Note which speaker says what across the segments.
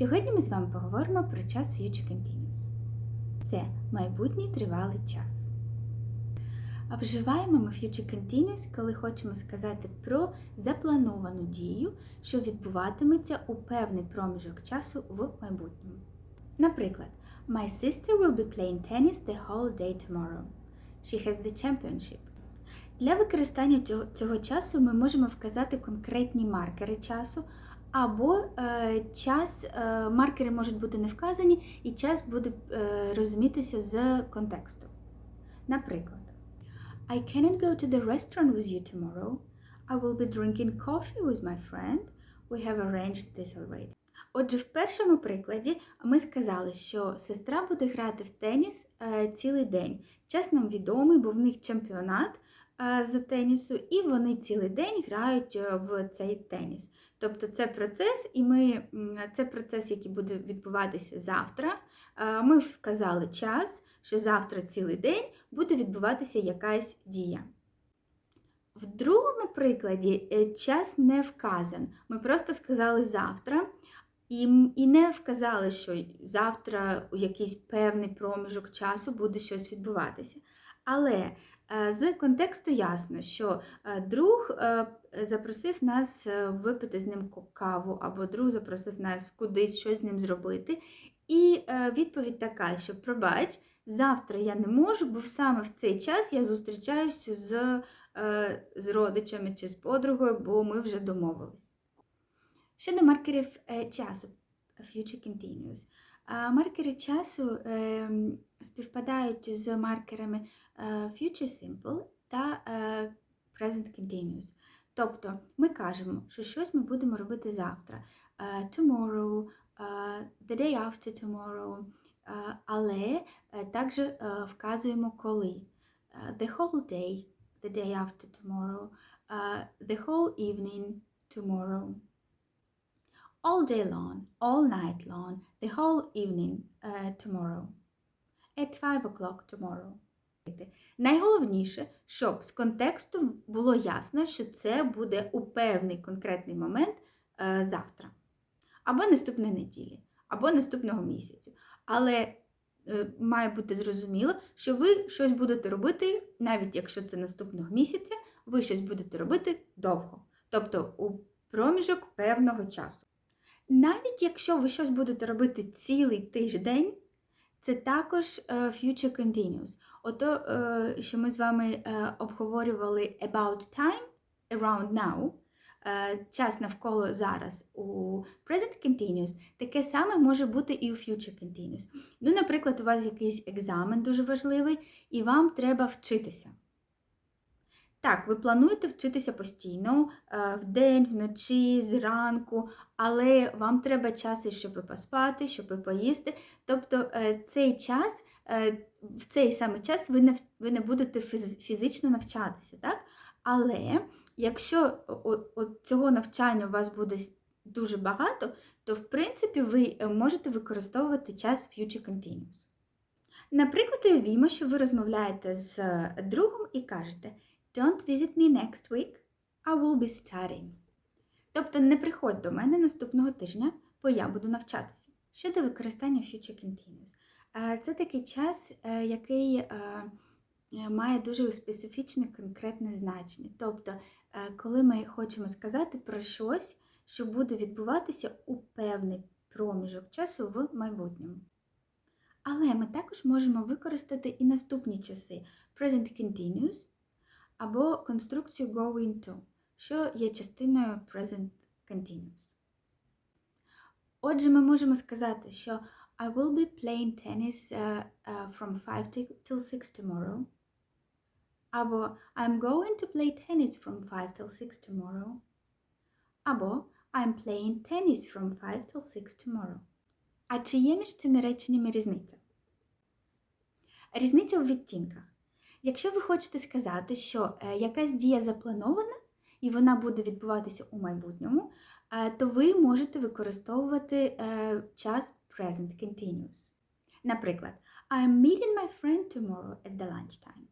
Speaker 1: Сьогодні ми з вами поговоримо про час Future Continuous. Це майбутній тривалий час. А вживаємо ми Future Continuous, коли хочемо сказати про заплановану дію, що відбуватиметься у певний проміжок часу в майбутньому. Наприклад, My sister will be playing tennis the whole day tomorrow. She has the championship. Для використання цього, часу ми можемо вказати конкретні маркери часу, або е, час, е, маркери можуть бути не вказані, і час буде е, розумітися з контексту. Наприклад, I cannot go to the restaurant with you tomorrow. I will be drinking coffee with my friend. We have arranged this already. Отже, в першому прикладі ми сказали, що сестра буде грати в теніс е, цілий день. Час нам відомий, бо в них чемпіонат з тенісу, і вони цілий день грають е, в цей теніс. Тобто це процес, і ми це процес, який буде відбуватися завтра. Ми вказали час, що завтра цілий день буде відбуватися якась дія. В другому прикладі е, час не вказан. Ми просто сказали завтра. І, і не вказали, що завтра у якийсь певний проміжок часу буде щось відбуватися. Але е, з контексту ясно, що е, друг е, запросив нас випити з ним каву, або друг запросив нас кудись щось з ним зробити. І відповідь така, що пробач, завтра я не можу, бо саме в цей час я зустрічаюся з, з родичами чи з подругою, бо ми вже домовились. Щодо маркерів часу, Future Continuous. Маркери часу е, співпадають з маркерами е, Future Simple та е, Present Continuous. Тобто ми кажемо, що щось ми будемо робити завтра. е, Tomorrow, е, the day after tomorrow, е, але е, також е, вказуємо коли. Е, The whole day, the day after tomorrow, е, the whole evening, tomorrow all day long, all night long, the whole evening uh, tomorrow. At 5 o'clock tomorrow. Найголовніше, щоб з контексту було ясно, що це буде у певний конкретний момент е, завтра, або наступної неділі, або наступного місяцю. Але е, має бути зрозуміло, що ви щось будете робити, навіть якщо це наступного місяця, ви щось будете робити довго, тобто у проміжок певного часу. Навіть якщо ви щось будете робити цілий тиждень, це також е, future continuous. Ото, е, що ми з вами е, обговорювали about time, around now, час навколо зараз у present continuous, таке саме може бути і у future continuous. Ну, наприклад, у вас якийсь екзамен дуже важливий, і вам треба вчитися. Так, ви плануєте вчитися постійно, е, вдень, вночі, зранку, але вам треба час, щоб і поспати, щоб і поїсти. Тобто е, цей час, е, в цей самий час ви не, ви не будете фізично навчатися, так? Але якщо от цього навчання у вас буде дуже багато, то в принципі ви можете використовувати час Future Continuous. Наприклад, уявімо, що ви розмовляєте з другом і кажете Don't visit me next week, I will be studying. Тобто не приходь до мене наступного тижня, бо я буду навчатися. Щодо використання Future Continuous. Е, Це такий час, е, який е, має дуже специфічне конкретне значення. Тобто, коли ми хочемо сказати про щось, що буде відбуватися у певний проміжок часу в майбутньому. Але ми також можемо використати і наступні часи Present Continuous або конструкцію going to що є частиною present continuous. Отже, ми можемо сказати, що I will be playing tennis uh, uh, from 5 till till 6 tomorrow. Або I'm going to play tennis from 5 till 6 tomorrow. Або I'm playing tennis from 5 till 6 tomorrow. А чи є між цими реченнями різниця? Різниця у відтінках. Якщо ви хочете сказати, що е, якась дія запланована, і вона буде відбуватися у майбутньому, е, то ви можете використовувати е, час present continuous. Наприклад, I'm meeting my friend tomorrow at the lunchtime.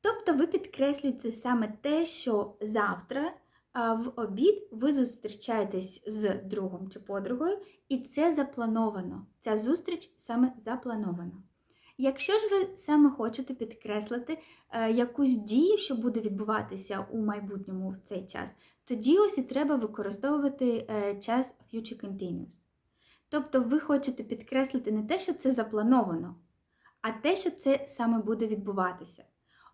Speaker 1: Тобто ви підкреслюєте саме те, що завтра в обід ви зустрічаєтесь з другом чи подругою, і це заплановано. Ця зустріч саме запланована. Якщо ж ви саме хочете підкреслити е, якусь дію, що буде відбуватися у майбутньому в цей час, тоді ось і треба використовувати е, час Future Continuous. Тобто ви хочете підкреслити не те, що це заплановано, а те, що це саме буде відбуватися.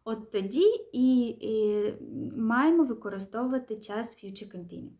Speaker 1: От тоді і, і маємо використовувати час Future Continuous.